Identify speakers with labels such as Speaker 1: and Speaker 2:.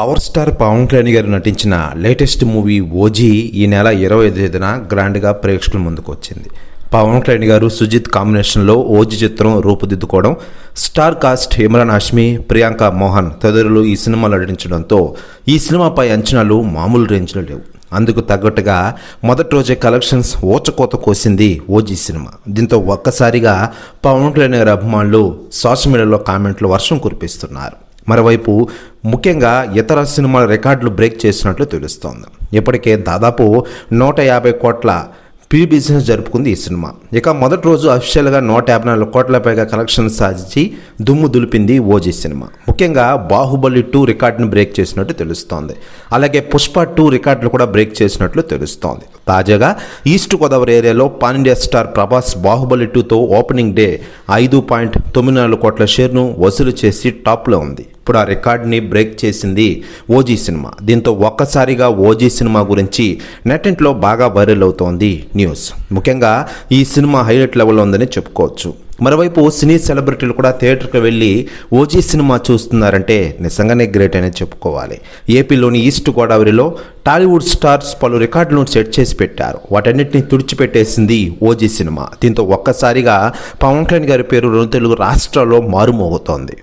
Speaker 1: Power star Pawan Kalyan గారు నటించిన latest movie OG ఈ నెల ఇరవై ఐదు తేదీన గ్రాండ్గా ప్రేక్షకుల ముందుకు వచ్చింది. పవన్ కళ్యాణ్ గారు సుజిత్ కాంబినేషన్లో ఓజీ చిత్రం రూపుదిద్దుకోవడం స్టార్ కాస్ట్ ఇమ్రాన్ హాష్మి ప్రియాంక మోహన్ తదితరులు ఈ సినిమాలో నటించడంతో ఈ సినిమాపై అంచనాలు మామూలు రేంజ్లో లేవు. అందుకు తగ్గట్టుగా మొదటి రోజే కలెక్షన్స్ ఓచకోత కోసింది ఓజీ సినిమా. దీంతో ఒక్కసారిగా పవన్ కళ్యాణ్ గారి అభిమానులు సోషల్ మీడియాలో కామెంట్లు వర్షం కురిపిస్తున్నారు. మరోవైపు ముఖ్యంగా ఇతర సినిమాల రికార్డులు బ్రేక్ చేసినట్లు తెలుస్తోంది. ఇప్పటికే దాదాపు నూట యాభై కోట్ల ప్రీ బిజినెస్ జరుపుకుంది ఈ సినిమా. ఇక మొదటి రోజు అఫీషియల్గా నూట యాభై నాలుగు కోట్ల పైగా కలెక్షన్ సాధించి దుమ్ము దులిపింది ఓజీ సినిమా. ముఖ్యంగా బాహుబలి టూ రికార్డును బ్రేక్ చేసినట్టు తెలుస్తోంది. అలాగే పుష్ప టూ రికార్డులు కూడా బ్రేక్ చేసినట్లు తెలుస్తోంది. తాజాగా ఈస్ట్ గోదావరి ఏరియాలో pan India star Prabhas Baahubali టూతో ఓపెనింగ్ డే ఐదు పాయింట్ తొమ్మిది నాలుగు కోట్ల షేర్ను వసూలు చేసి టాప్లో ఉంది. ఇప్పుడు ఆ రికార్డ్ని బ్రేక్ చేసింది ఓజీ సినిమా. దీంతో ఒక్కసారిగా ఓజీ సినిమా గురించి నెటింట్లో బాగా వైరల్ అవుతోంది న్యూస్. ముఖ్యంగా ఈ సినిమా హైలైట్ లెవెల్లో ఉందని చెప్పుకోవచ్చు. మరోవైపు సినీ సెలబ్రిటీలు కూడా థియేటర్కి వెళ్ళి ఓజీ సినిమా చూస్తున్నారంటే నిజంగానే గ్రేట్ అనే చెప్పుకోవాలి. ఏపీలోని ఈస్ట్ గోదావరిలో టాలీవుడ్ స్టార్స్ పలు రికార్డులను సెట్ చేసి పెట్టారు. వాటన్నిటిని తుడిచిపెట్టేసింది ఓజీ సినిమా. దీంతో ఒక్కసారిగా పవన్ కళ్యాణ్ గారి పేరు రెండు తెలుగు రాష్ట్రాల్లో మారుమోగుతోంది.